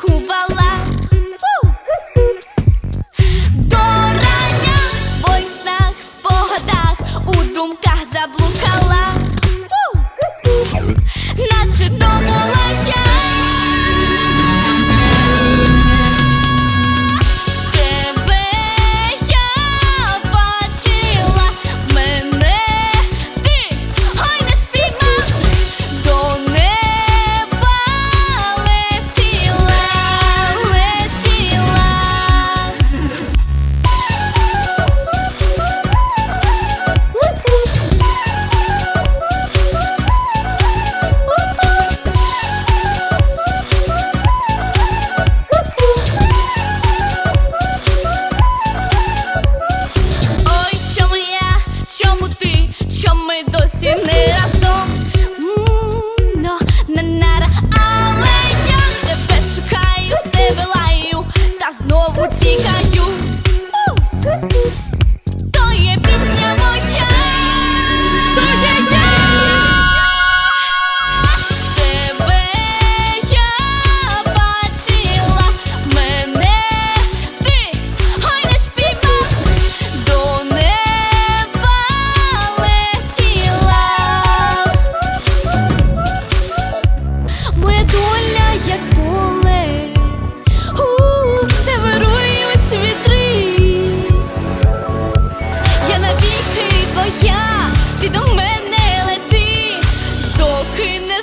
кувала. Ву! До рання в своїх снах, спогадах, у думках заблукала. Наче дому Pikachu. Woo!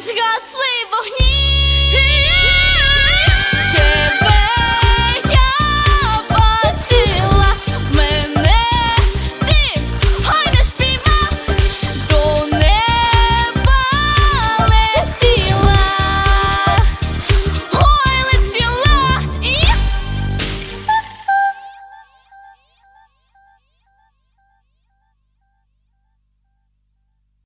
згасли вогні.